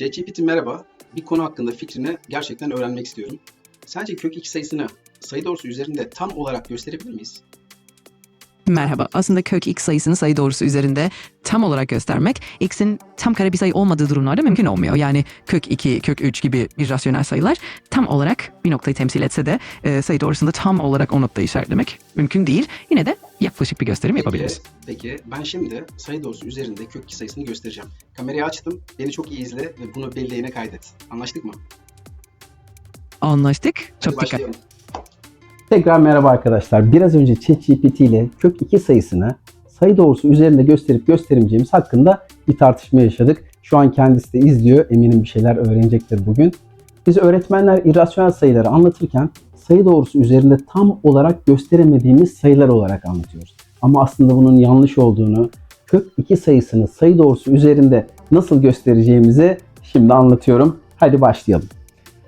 ChatGPT merhaba. Bir konu hakkında fikrini gerçekten öğrenmek istiyorum. Sence kök 2 sayısını sayı doğrusu üzerinde tam olarak gösterebilir miyiz? Merhaba. Aslında kök x sayısını sayı doğrusu üzerinde tam olarak göstermek x'in tam kare bir sayı olmadığı durumlarda mümkün olmuyor. Yani kök 2, kök 3 gibi bir rasyonel sayılar tam olarak bir noktayı temsil etse de e, sayı doğrusunda tam olarak o noktayı işaretlemek mümkün değil. Yine de yaklaşık bir gösterim yapabiliriz. Peki, peki ben şimdi sayı doğrusu üzerinde kök 2 sayısını göstereceğim. Kamerayı açtım. Beni çok iyi izle ve bunu belleğine kaydet. Anlaştık mı? Anlaştık. Hadi Çok dikkat. başlayalım. Tekrar merhaba arkadaşlar. Biraz önce ChatGPT ile kök 2 sayısını sayı doğrusu üzerinde gösterip göstermeyeceğimiz hakkında bir tartışma yaşadık. Şu an kendisi de izliyor. Eminim bir şeyler öğrenecektir bugün. Biz öğretmenler irrasyonel sayıları anlatırken sayı doğrusu üzerinde tam olarak gösteremediğimiz sayılar olarak anlatıyoruz. Ama aslında bunun yanlış olduğunu, kök 2 sayısını sayı doğrusu üzerinde nasıl göstereceğimizi şimdi anlatıyorum. Hadi başlayalım.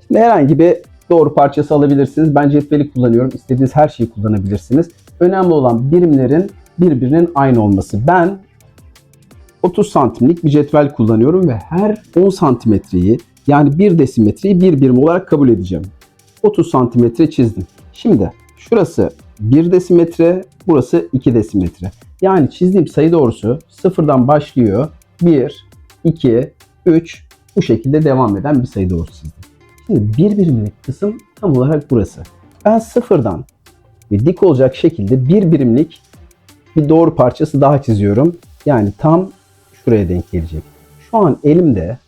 Şimdi herhangi bir doğru parçası alabilirsiniz. Ben cetveli kullanıyorum. İstediğiniz her şeyi kullanabilirsiniz. Önemli olan birimlerin birbirinin aynı olması. Ben 30 santimlik bir cetvel kullanıyorum ve her 10 santimetreyi yani 1 desimetreyi bir birim olarak kabul edeceğim. 30 santimetre çizdim. Şimdi şurası 1 desimetre, burası 2 desimetre. Yani çizdiğim sayı doğrusu sıfırdan başlıyor. 1, 2, 3 bu şekilde devam eden bir sayı doğrusu çizdim. Şimdi bir birimlik kısım tam olarak burası. Ben sıfırdan ve dik olacak şekilde bir birimlik bir doğru parçası daha çiziyorum. Yani tam şuraya denk gelecek. Şu an elimde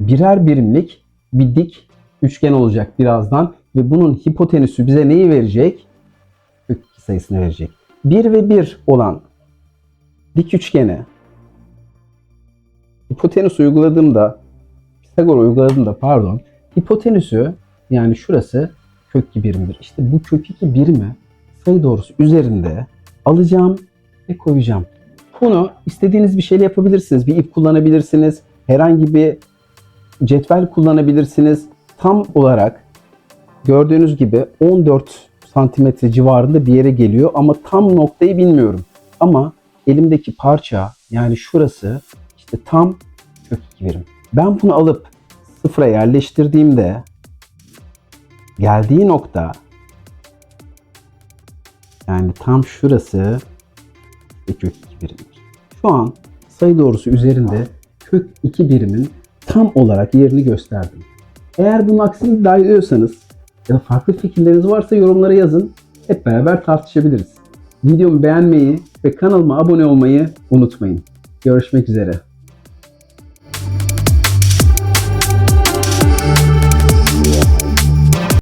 birer birimlik bir dik üçgen olacak birazdan ve bunun hipotenüsü bize neyi verecek? Kök sayısını verecek. 1 ve 1 olan dik üçgene hipotenüs uyguladığımda Pisagor uyguladığımda pardon hipotenüsü yani şurası kök 2 birimdir. İşte bu kök 2 birimi sayı doğrusu üzerinde alacağım ve koyacağım. Bunu istediğiniz bir şeyle yapabilirsiniz. Bir ip kullanabilirsiniz. Herhangi bir cetvel kullanabilirsiniz. Tam olarak gördüğünüz gibi 14 santimetre civarında bir yere geliyor ama tam noktayı bilmiyorum. Ama elimdeki parça yani şurası işte tam kök 2 birim. Ben bunu alıp sıfıra yerleştirdiğimde geldiği nokta yani tam şurası kök 2 birimdir. Şu an sayı doğrusu üzerinde kök 2 birimin tam olarak yerini gösterdim. Eğer bunun aksini iddia ediyorsanız ya da farklı fikirleriniz varsa yorumlara yazın. Hep beraber tartışabiliriz. Videomu beğenmeyi ve kanalıma abone olmayı unutmayın. Görüşmek üzere.